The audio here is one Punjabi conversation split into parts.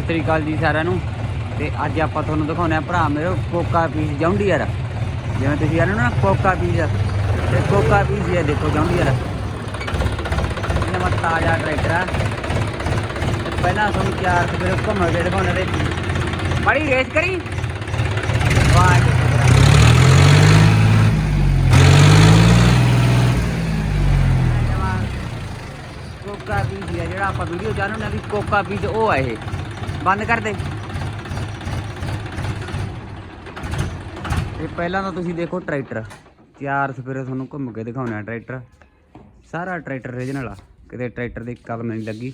ਸਤਿ ਸ੍ਰੀ ਅਕਾਲ ਜੀ ਸਾਰਿਆਂ ਨੂੰ। ਤੇ ਅੱਜ ਆਪਾਂ ਤੁਹਾਨੂੰ ਦਿਖਾਉਂਦੇ ਆ ਭਰਾ ਮੇਰੇ ਕੋਕਾ ਪੀਸ ਜੌਂਡੀਅਰ ਜਿਵੇਂ ਤੁਸੀਂ ਜਾਣੋ ਨਾ, ਕੋਕਾ ਪੀਸ। ਤੇ ਕੋਕਾ ਪੀਸ ਇਹ ਦੇਖੋ ਜੌਂਡੀਅਰ ਇਹ ਨਵਾਂ ਤਾਜ਼ਾ ਟਰੈਕਟਰ ਆ। ਪਹਿਲਾਂ ਤੁਹਾਨੂੰ ਚਾਰ ਸਵੇਰੇ ਘੁੰਮਣ ਦੇ ਦਿਖਾਉਂਦੇ ਤੇ ਬੜੀ ਰੇਸ ਕਰੀ। ਵਾਹ ਕੋਕਾ ਪੀਸ ਜਿਹੜਾ ਆਪਾਂ ਵੀਡੀਓ ਚਾਹੁੰਦੇ ਹਾਂ ਵੀ ਕੋਕਾ ਬੀਜ ਉਹ ਆ ਇਹ। ਬੰਦ ਕਰ ਦੇ। ਤੇ ਪਹਿਲਾਂ ਤਾਂ ਤੁਸੀਂ ਦੇਖੋ ਟਰੈਕਟਰ। ਚਾਰ ਸਪੇਰੇ ਤੁਹਾਨੂੰ ਘੁੰਮ ਕੇ ਦਿਖਾਉਣਾ ਹੈ ਟਰੈਕਟਰ। ਸਾਰਾ ਟਰੈਕਟਰ ਰੀਜਨਲ ਆ। ਕਿਤੇ ਟਰੈਕਟਰ ਦੀ ਕਲਮ ਨਹੀਂ ਲੱਗੀ।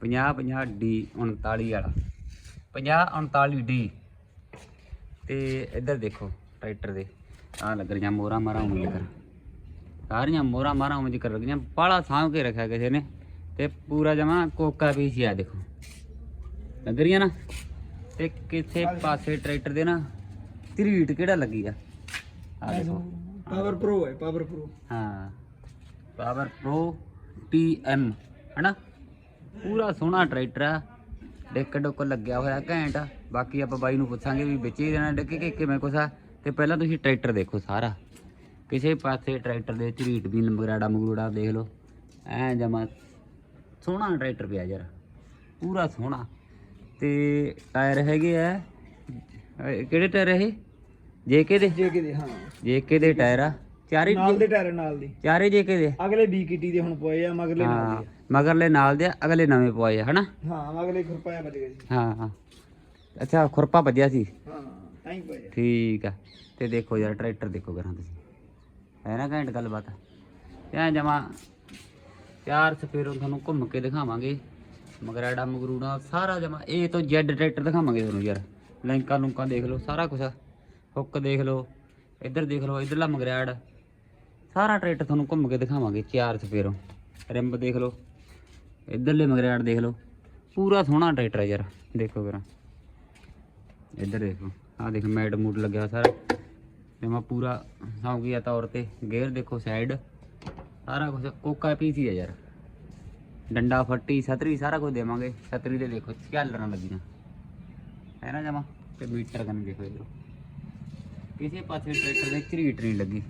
50 50 ਡੀ 39 ਵਾਲਾ। 50 39 ਡੀ ਤੇ ਇੱਧਰ ਦੇਖੋ ਟਰੈਕਟਰ ਦੇ। ਆ ਲੱਗ ਰਹੀਆਂ ਮੋਰਾ ਮਾਰਾ ਉਵੇਂ ਜਿਕਰ ਸਾਰੀਆਂ ਮੋਰਾ ਮਾਰਾ ਉਵੇਂ ਜਿਕਰ ਲੱਗੀਆਂ। ਬਾਹਲਾ ਸਾਂਭ ਕੇ ਰੱਖਿਆ ਕਿਸੇ ਨੇ। ਤੇ ਪੂਰਾ ਜਮਾ ਕੋਕਾ ਪੀਸ ਹੀ ਆ ਦੇਖੋ। ਲੱਗ ਰਹੀਆਂ ਨਾ ਤੇ ਕਿਸੇ ਪਾਸੇ ਟਰੈਕਟਰ ਦੇ ਨਾ ਧਰੀਟ ਕਿਹੜਾ ਲੱਗੀ ਆ? ਆ ਦੇਖੋ। ਪਾਵਰ ਪ੍ਰੋ ਹੈ ਪਾਵਰ ਪ੍ਰੋ ਹਾਂ ਪਾਵਰ ਪ੍ਰੋ ਟੀਐਮ ਹਨਾ? ਪੂਰਾ ਸੋਹਣਾ ਟਰੈਕਟਰ ਆ। ਡਿੱਕ ਡੁੱਕ ਲੱਗਿਆ ਹੋਇਆ ਘੈਂਟ ਬਾਕੀ ਆਪਾਂ ਬਾਈ ਨੂੰ ਪੁੱਛਾਂਗੇ ਵੀ ਵਿੱਚ ਹੀ ਦੇਣਾ ਡਿੱਕ ਕੇ ਕਿਵੇਂ ਕੁਛ ਆ। ਤੇ ਪਹਿਲਾਂ ਤੁਸੀਂ ਟਰੈਕਟਰ ਦੇਖੋ ਸਾਰਾ। ਕਿਸੇ ਪਾਸੇ ਟਰੈਕਟਰ ਦੇ ਝਰੀਟ ਵੀ ਮਗਰਾੜਾ ਮਗਰੂੜਾ ਦੇਖ ਲਓ। ਐ ਜਮਾ ਸੋਹਣਾ ਟਰੈਕਟਰ ਪਿਆ ਯਾਰ। ਪੂਰਾ ਸੋਹਣਾ। ਤੇ ਟਾਇਰ ਹੈਗੇ ਆ। ਕਿਹੜੇ ਟਾਇਰ ਇਹ? ਜੇਕੇ ਦੇ? ਜੇ ਕਿਤੇ ਹਾਂ। ਜੇਕੇ ਦੇ ਟਾਇਰ ਆ। ਚਾਰੇ ਨਾਲ ਦੇ ਟਾਇਰ ਨਾਲ ਦੀ। ਚਾਰੇ ਜੇਕੇ ਦੇ? ਅਗਲੇ ਬੀ ਕਿਟੀ ਦੇ ਹੁਣ ਪਏ ਆ ਮਗਲੇ ਨਾਲ ਹਾਂ ਦੇ ਮਗਰਲੇ ਨਾਲ ਦੇ ਆ, ਅਗਲੇ ਨਵੇਂ ਪਵਾਏ ਆ ਹਨਾ? ਆ। ਹਾਂ ਅਗਲੇ ਖੁਰਪਾਇਆ ਬਚ ਗਏ ਸੀ। ਹਾਂ ਹਾਂ। ਅੱਛਾ ਖੁਰਪਾ ਵੱਜਿਆ ਸੀ। ਹਾਂ ਤਾਂ ਹੀ ਪਏ ਆ। ਠੀਕ ਆ। ਤੇ ਦੇਖੋ ਯਾਰ ਟਰੈਕਟਰ ਦੇਖੋ ਕਰਾਂ ਤੁਸੀਂ। ਹੈ ਨਾ ਘੈਂਟ ਗੱਲਬਾਤ? ਐ ਜਮਾ ਚਾਰ ਸਪੇਰੋਂ ਤੁਹਾਨੂੰ ਘੁੰਮ ਕੇ ਦਿਖਾਵਾਂਗੇ। ਮਗਰਾੜਾ ਮਗਰੂੜਾ ਸਾਰਾ ਜਮਾ A ਤੋਂ Z ਟਰੈਕਟਰ ਦਿਖਾਵਾਂਗੇ ਤੁਹਾਨੂੰ ਯਾਰ। ਲੈਂਕਾਂ ਲੁੰਕਾਂ ਦੇਖ ਲਓ, ਸਾਰਾ ਕੁਝ ਹੁੱਕ ਦੇਖ ਲਓ, ਇੱਧਰ ਦੇਖ ਲਓ, ਇੱਧਰਲਾ ਮਗਰਾੜ ਸਾਰਾ ਟਰੈਕਟਰ ਤੁਹਾਨੂੰ ਘੁੰਮ ਕੇ ਦਿਖਾਵਾਂਗੇ, ਚਾਰ ਸਪੇਰੋਂ ਰਿੰਬ ਦੇਖ ਲਓ, ਇੱਧਰਲੇ ਮਗਰਾੜ ਦੇਖ ਲਓ। ਪੂਰਾ ਸੋਹਣਾ ਟਰੈਕਟਰ ਹੈ ਯਾਰ, ਦੇਖੋ ਕਰਾਂ ਇੱਧਰ ਦੇਖੋ ਆਹ ਦੇਖ ਮੈਡ ਮੂਡ ਲੱਗਿਆ ਹੋਇਆ ਸਾਰਾ। ਤੇ ਮੈਂ ਪੂਰਾ ਸੌਂਗੀਆ ਤੌਰ ਤੇ, ਗੇਅਰ ਦੇਖੋ ਸਾਈਡ ਸਾਰਾ ਕੁਝ ਕੋਕਾ ਪੀਸੀ ਹੈ ਯਾਰ। ਡੰਡਾ ਫੱਟੀ, ਛਤਰੀ ਸਾਰਾ ਕੁਝ ਦੇਵਾਂਗੇ। ਛਤਰੀ ਦੇ ਦੇਖੋ, ਝਾਲਰਾਂ ਲੱਗੀਆਂ। ਹੈ ਨਾ ਜਮਾ? ਤੇ ਮੀਟਰ ਕੰਨ ਦੇਖੋ ਇਧਰ ਕਿਸੇ ਪਾਸੇ ਟਰੈਕਟਰ ਦੇ ਝਰੀਟ ਨਹੀਂ ਲੱਗੀ।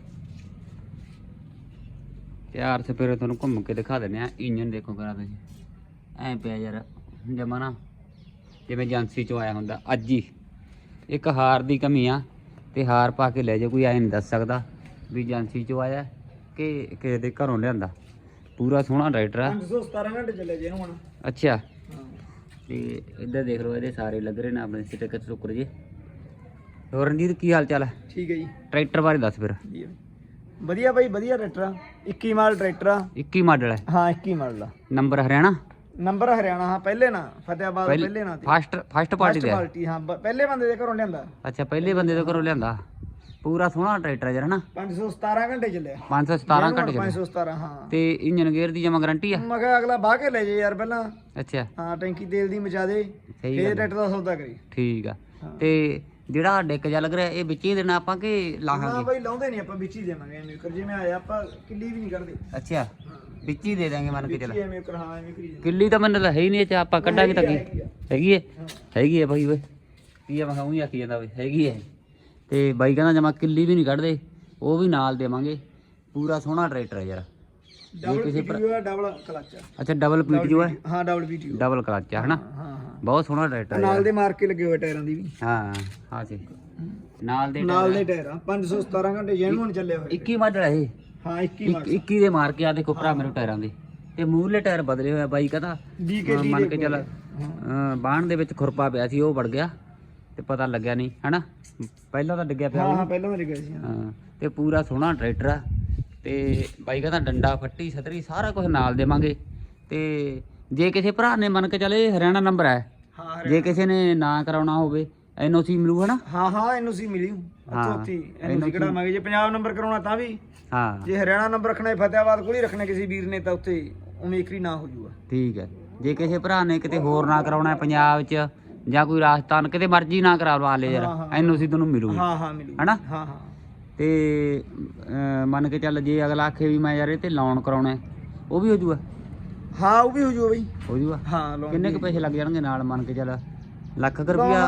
ਚਾਰ ਸਪੇਰੇ ਤੁਹਾਨੂੰ ਘੁੰਮ ਕੇ ਦਿਖਾ ਦਿੰਦੇ ਆ ਇੰਜਨ ਦੇਖੋ ਕਰਾ ਤੁਸੀਂ। ਐ ਪਿਆ ਯਾਰ, ਜਮਾ ਨਾ। ਜਿਵੇਂ ਏਜੰਸੀ ਚੋਂ ਆਇਆ ਹੁੰਦਾ, ਅੱਜ ਹੀ। ਇੱਕ ਹਾਰ ਦੀ ਕਮੀ ਆ, ਤੇ ਹਾਰ ਪਾ ਕੇ ਲੈ ਜਾ ਕੋਈ ਐ ਨਹੀਂ ਦੱਸ ਸਕਦਾ ਵੀ ਏਜੰਸੀ ਚੋਂ ਆਇਆ ਕਿ ਕਿਸੇ ਦੇ ਘਰੋਂ ਲਿਆਂਦਾ। ਪੂਰਾ ਸੋਹਣਾ ਰਾਈਡਰ ਆ। 517 ਘੰਟੇ ਚੱਲੇ ਜੇ ਇਹਨੂੰ ਹੁਣ। ਅੱਛਾ। ਤੇ ਇੱਧਰ ਦੇਖ ਲਓ ਇਹਦੇ ਸਾਰੇ ਲੱਗ ਰਹੇ ਨੇ ਆਪਣੇ ਸਟicker ਟੁੱਕਰ ਜੇ। ਹੋਰ ਰਣਜੀਤ ਕੀ ਹਾਲ ਚਾਲ ਹੈ ਠੀਕ ਹੈ ਜੀ। ਟਰੈਕਟਰ ਬਾਰੇ ਦੱਸ ਫਿਰ। ਵਧੀਆ। ਵਧੀਆ ਬਾਈ ਵਧੀਆ ਟਰੈਕਟਰ ਆ। 21 ਮਾਡਲ ਟਰੈਕਟਰ ਆ। 21 ਮਾਡਲ ਹੈ ਹਾਂ 21 ਮਾਡਲ ਆ। ਨੰਬਰ ਹਰਿਆਣਾ? ਨੰਬਰ ਹਰਿਆਣਾ ਹਾਂ ਪਹਿਲੇ ਨਾ ਫਤਿਆਬਾਦ ਪਹਿਲੇ ਨਾ ਫਸਟ ਫਸਟ ਪਾਰਟੀ ਦੇ? ਪਾਰਟੀ ਹਾਂ ਪਹਿਲੇ ਬੰਦੇ ਦੇ ਘਰੋਂ ਲਿਆਂਦਾ। ਅੱਛਾ ਪਹਿਲੇ ਬੰਦੇ ਤੋਂ ਘਰੋਂ ਲਿਆਂਦਾ। ਪੂਰਾ ਸੋਹਣਾ ਟਰੈਕਟਰ ਹੈ ਯਾਰ ਹਨਾ? 517 ਘੰਟੇ ਚੱਲਿਆ। 517 ਘੰਟੇ ਚੱਲਿਆ। 517 ਹਾਂ। ਤੇ ਇੰਜਨ ਗੇਅਰ ਦੀ ਜਮਾ ਗਾਰੰਟੀ ਆ? ਮੈਂ ਕਿਹਾ ਅਗਲਾ ਬਾਹ ਕੇ ਲੈ ਜੇ ਯਾਰ ਪਹਿਲਾਂ। ਅੱਛਾ। ਹਾਂ ਟੈਂਕੀ ਤੇਲ ਦੀ ਮਚਾ ਦੇ। ਸਹੀ ਫੇਰ। ਟਰੈਕਟਰ ਦਾ ਸੌਦਾ ਕਰੀ। ਠੀਕ ਆ। ਹਾਂ। ਤੇ ਜਿਹੜਾ ਡਿੱਕ ਜਾ ਲੱਗ ਰਿਹਾ ਇਹ ਵਿੱਚ ਹੀ ਦੇਣਾ ਆਪਾਂ ਕਿ ਹਾਂ ਲਾਹਾਂਗੇ ਬਾਈ ਲਾਉਂਦੇ ਨਹੀਂ ਆਪਾਂ ਵਿੱਚ ਹੀ ਦੇਵਾਂਗੇ ਐਵੇਂ ਕਰ। ਜਿਵੇਂ ਆਇਆ ਆਪਾਂ ਕਿੱਲੀ ਵੀ ਨਹੀਂ ਕੱਢਦੇ। ਅੱਛਾ। ਹਾਂ। ਵਿੱਚ ਹੀ ਦੇ ਦਾਂਗੇ ਮੰਨ ਕੇ ਚੱਲ ਹੀ ਐਵੇਂ ਕਰ ਹਾਂ ਐਵੇਂ ਕਰੀ ਜਾਂਦੇ। ਕਿੱਲੀ ਤਾਂ ਮੈਨੂੰ ਹੈ ਹੀ ਨਹੀਂ ਚ ਆਪਾਂ ਕੱਢਾਂਗੇ ਤਾਂ ਕੀ? ਹੈਗੀ ਹੈ ਹਾਂ। ਹੈਗੀ ਹੈ ਬਾਈ ਓਏ। ਕੀ ਆ ਮੈਂ ਉਹੀ ਆਖੀ ਜਾਂਦਾ ਬਈ ਹੈਗੀ ਹੈ ਤੇ ਬਾਈ ਕਹਿੰਦਾ ਜਮਾ ਕਿੱਲੀ ਵੀ ਨਹੀਂ ਕੱਢਦੇ ਉਹ ਵੀ ਨਾਲ ਦੇਵਾਂਗੇ। ਪੂਰਾ ਸੋਹਣਾ ਟਰੈਕਟਰ ਹੈ ਯਾਰ। ਡਬਲ ਕਿਸੇ ਪੀਟੀਓ ਆ ਡਬਲ ਕਲਚ ਅੱਛਾ ਡਬਲ ਪੀਟੀਓ ਹੈ? ਹਾਂ ਡਬਲ ਪੀਟੀਓ ਡਬਲ ਕਲਚ ਹੈ ਹਨਾ? ਹਾਂ ਹਾਂ ਬਹੁਤ ਸੋਹਣਾ ਟਰੈਕਟਰ ਹੈ ਨਾਲ। ਦੇ ਮਾਰ ਕੇ ਲੱਗੇ ਹੋਏ ਟਾਇਰਾਂ ਦੀ ਵੀ। ਹਾਂ ਹਾਂ ਸੀ ਨਾਲ ਦੇ ਨਾਲ ਦੇ ਟਾਇਰ ਆ 517 ਘੰਟੇ ਜੈਨੂਨ ਚੱਲੇ ਹੋਏ 21 ਮਾਡਲ ਹੈ ਇਹ? ਹਾਂ 21 ਮਾਡਲ 21 ਦੇ ਮਾਰ ਕੇ ਆ ਦੇਖੋ ਭਰਾ ਮੇਰੇ ਟਾਇਰਾਂ ਦੇ। ਤੇ ਮੂਹਰਲੇ ਟਾਇਰ ਬਦਲੇ ਹੋਏ ਆ ਬਾਈ ਕਹਿੰਦਾ। ਮੰਨ ਕੇ ਚੱਲ ਬਾਣ ਦੇ ਵਿੱਚ ਖੁਰਪਾ ਪਿਆ ਸੀ ਉਹ ਵੜ ਗਿਆ। ਤੇ ਪਤਾ ਲੱਗਿਆ ਨਹੀਂ ਹਨਾ? ਪਹਿਲਾਂ ਤਾਂ ਡਿੱਗਿਆ ਪਿਆ ਹਾਂ ਪਹਿਲਾਂ ਮੇਰੇ ਗਏ ਸੀ ਹਾਂ। ਤੇ ਪੂਰਾ ਸੋਹਣਾ ਟਰੈਕਟਰ ਆ। ਤੇ ਬਾਈ ਕਹਿੰਦਾ ਡੰਡਾ ਫੱਟੀ ਛਤਰੀ ਸਾਰਾ ਕੁਝ ਨਾਲ ਦੇਵਾਂਗੇ। ਤੇ ਜੇ ਕਿਸੇ ਭਰਾ ਨੇ ਮੰਨ ਕੇ ਚੱਲੇ ਹਰਿਆਣਾ ਨੰਬਰ ਹੈ ਹਾਂ ਜੇ ਕਿਸੇ ਨੇ ਨਾ ਕਰਾਉਣਾ ਹੋਵੇ ਐਨਓਸੀ ਮਿਲੂ ਹਨਾ? ਹਾਂ ਹਾਂ ਐਨਓਸੀ ਮਿਲੀ। ਉੱਥੇ ਐਨਓਸੀ ਕਢਾਵਾਂਗੇ ਜੇ ਪੰਜਾਬ ਨੰਬਰ ਕਰਾਉਣਾ ਤਾਂ ਵੀ। ਹਾਂ। ਜੇ ਹਰਿਆਣਾ ਨੰਬਰ ਰੱਖਣਾ ਹੈ ਫਤਿਆਬਾਦ ਕੋਲ ਹੀ ਰੱਖਣਾ ਕਿਸੇ ਵੀਰ ਨੇ ਤਾਂ ਉੱਥੇ ਉਵੇਂ ਇੱਕਰੀ ਨਾ ਹੋ ਜਾਊਗਾ ਠੀਕ ਹੈ। ਜੇ ਕਿਸੇ ਭਰਾ ਨੇ ਕਿਤੇ ਹੋਰ ਨਾ ਕਰਾਉਣਾ ਹੈ ਪੰਜਾਬ 'ਚ ਜਾਂ ਕੋਈ ਰਾਜਸਥਾਨ ਕਿਤੇ ਮਰਜ਼ੀ ਨਾ ਕਰਾਵਾ ਲੈ ਹਾਂ, ਯਾਰ ਹਾਂ। ਐਨਓਸੀ ਤੁਹਾਨੂੰ ਮਿਲੂਗੀ। ਹਾਂ ਹਾਂ ਮਿਲੂ ਹਨਾ? ਹਾਂ ਹਾਂ। ਤੇ ਅਹ, ਮੰਨ ਕੇ ਚੱਲ ਜੇ ਅਗਲਾ ਆਖੇ ਵੀ ਮੈਂ ਯਾਰ ਇਹ ਤੇ ਲੋਨ ਕਰਾਉਣਾ ਹੈ, ਉਹ ਵੀ ਹੋ ਜੂਗਾ? ਹਾਂ ਉਹ ਵੀ ਹੋ ਜਾਊਗਾ ਬਈ। ਹੋ ਜੂਗਾ? ਹਾਂ ਲੋਨ ਕਿੰਨੇ ਕੁ ਪੈਸੇ ਲੱਗ ਜਾਣਗੇ ਨਾਲ ਮੰਨ ਕੇ ਚੱਲ? ਲੱਖ ਕੁ ਰੁਪਿਆ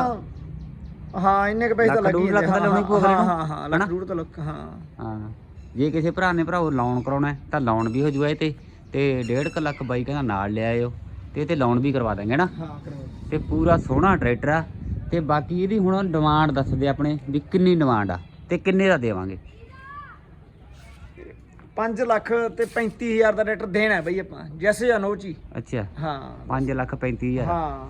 ਹਾਂ ਇੰਨੇ ਕ ਪੈਸੇ ਤਾਂ ਲੱਖ ਲੱਗ ਹੀ ਡੂਢ ਲੱਖ ਤਾਂ ਲਾਉਣੀ ਪਊ ਅਗਲੇ ਹਾਂ ਨੂੰ। ਹਾਂ ਹਾਂ ਲੱਖ? ਡੂਢ ਤਾਂ ਲੱਖ ਹਾਂ। ਹਾਂ। ਜੇ ਕਿਸੇ ਭਰਾ ਨੇ ਭਰਾਓ ਲੋਨ ਕਰਾਉਣਾ ਹੈ, ਤਾਂ ਲੋਨ ਵੀ ਹੋ ਜੂਆ ਇਹ ਤੇ ਤੇ 1.5 ਲੱਖ ਬਾਈ ਕਹਿੰਦਾ ਨਾਲ ਲੈ ਆਇਓ। ਤੇ ਇਹ ਤੇ ਲੋਨ ਵੀ ਕਰਵਾ ਦਾਂਗੇ ਨਾ। ਹਾਂ ਤੇ ਪੂਰਾ ਸੋਹਣਾ ਟਰੈਕਟਰ ਆ। ਤੇ ਬਾਕੀ ਇਹਦੀ ਹੁਣ ਡਿਮਾਂਡ ਦੱਸਦੇ ਆਪਣੇ ਵੀ ਕਿੰਨੀ ਡਿਮਾਂਡ ਆ ਤੇ ਕਿੰਨੇ ਦਾ ਦੇਵਾਂਗੇ? 5 ਲੱਖ ਤੇ 35000 ਦਾ ਟਰੈਕਟਰ ਦੇਣਾ ਹੈ ਬਈ ਆਪਾਂ। ਜੈਸੇ ਅਨੋਚੀ ਅੱਛਾ। ਹਾਂ। 5 ਲੱਖ 35000 ਹਾਂ।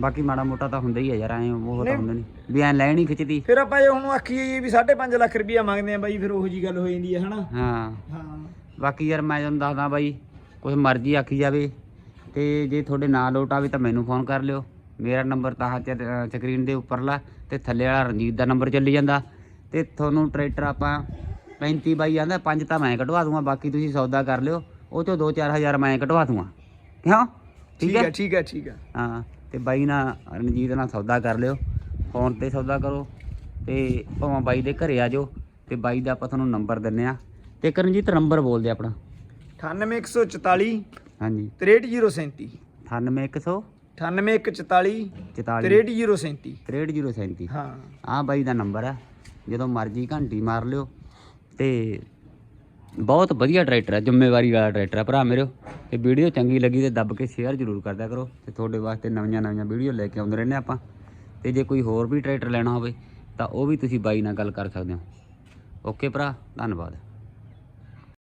ਬਾਕੀ ਮਾੜਾ ਮੋਟਾ ਤਾਂ ਹੁੰਦਾ ਹੀ ਆ ਯਾਰ ਐ ਉਹ ਤਾਂ। ਹੁੰਦਾ ਨਹੀਂ। ਵੀ ਐ ਲੈਣ ਹੀ ਖਿੱਚਦੀ। ਫਿਰ ਆਪਾਂ ਜੇ ਹੁਣ ਆਖੀਏ ਵੀ 5.5 ਲੱਖ ਰੁਪਈਆ ਮੰਗਦੇ ਆ ਬਾਈ ਫਿਰ ਉਹੋ ਜੀ ਗੱਲ ਹੋ ਜਾਂਦੀ ਹੈ ਹਨਾ? ਹਾਂ। ਹਾਂ। ਬਾਕੀ ਯਾਰ ਮੈਂ ਤੁਹਾਨੂੰ ਦੱਸਦਾ ਬਾਈ ਕੁਝ ਮਰਜ਼ੀ ਆਖੀ ਜਾਵੇ ਤੇ ਜੇ ਤੁਹਾਡੇ ਨਾਲ ਲੋਟ ਆਵੇ ਤਾਂ ਮੈਨੂੰ ਫੋਨ ਕਰ ਲਿਓ। ਮੇਰਾ ਨੰਬਰ ਤਾਂ ਸਕਰੀਨ ਦੇ ਉੱਪਰਲਾ ਤੇ ਥੱਲੇ ਵਾਲਾ ਰਣਜੀਤ ਦਾ ਨੰਬਰ ਚੱਲੀ ਜਾਂਦਾ। ਤੇ ਤੁਹਾਨੂੰ ਟਰੈਕਟਰ ਆਪਾਂ 35 ਬਾਈ ਆਂਦਾ ਪੰਜ ਤਾਂ ਮੈਂ ਕਢਵਾ ਦੂੰਗਾ ਬਾਕੀ ਤੁਸੀਂ ਸੌਦਾ ਕਰ ਲਿਓ। ਉਹ ਚੋਂ 2-4000 ਮੈਂ ਕਢਵਾ ਦੂੰਗਾ। ਕਿਉਂ? ਠੀਕ ਹੈ? ਠੀਕ ਹੈ ਠੀਕ ਹੈ ਹਾਂ। ਤੇ ਬਾਈ ਨਾਲ ਰਣਜੀਤ ਨਾਲ ਸੌਦਾ ਕਰ ਲਿਓ। ਫੋਨ ਤੇ ਸੌਦਾ ਕਰੋ ਤੇ ਭਾਵੇਂ ਬਾਈ ਦੇ ਘਰੇ ਆ ਜਾਓ ਤੇ ਬਾਈ ਦਾ ਆਪਾਂ ਤੁਹਾਨੂੰ ਨੰਬਰ ਦਿੰਨੇ ਆ। ਤੇ ਇੱਕ ਰਣਜੀਤ ਨੰਬਰ ਬੋਲ ਦੇ ਆਪਣਾ। 98144 ਹਾਂਜੀ। 63037 98100 98144 44 63037 63037 ਹਾਂ। ਆਹ ਬਾਈ ਦਾ ਨੰਬਰ ਆ। ਜਦੋਂ ਮਰਜ਼ੀ ਘੰਟੀ ਮਾਰ ਲਿਓ। ਤੇ ਬਹੁਤ ਵਧੀਆ ਟਰੈਕਟਰ ਹੈ ਜ਼ਿੰਮੇਵਾਰੀ ਵਾਲਾ ਟਰੈਕਟਰ ਹੈ ਭਰਾ ਮੇਰੇ। ਤੇ ਵੀਡੀਓ ਚੰਗੀ ਲੱਗੀ ਤੇ ਦੱਬ ਕੇ ਸ਼ੇਅਰ ਜ਼ਰੂਰ ਕਰਦਿਆ ਕਰੋ। ਤੇ ਤੁਹਾਡੇ ਵਾਸਤੇ ਨਵੀਆਂ ਨਵੀਆਂ ਵੀਡੀਓ ਲੈ ਕੇ ਆਉਂਦੇ ਰਹਿੰਦੇ ਆਪਾਂ। ਤੇ ਜੇ ਕੋਈ ਹੋਰ ਵੀ ਟਰੈਕਟਰ ਲੈਣਾ ਹੋਵੇ ਤਾਂ ਉਹ ਵੀ ਤੁਸੀਂ ਬਾਈ ਨਾਲ ਗੱਲ ਕਰ ਸਕਦੇ ਹੋ। ਓਕੇ ਭਰਾ ਧੰਨਵਾਦ।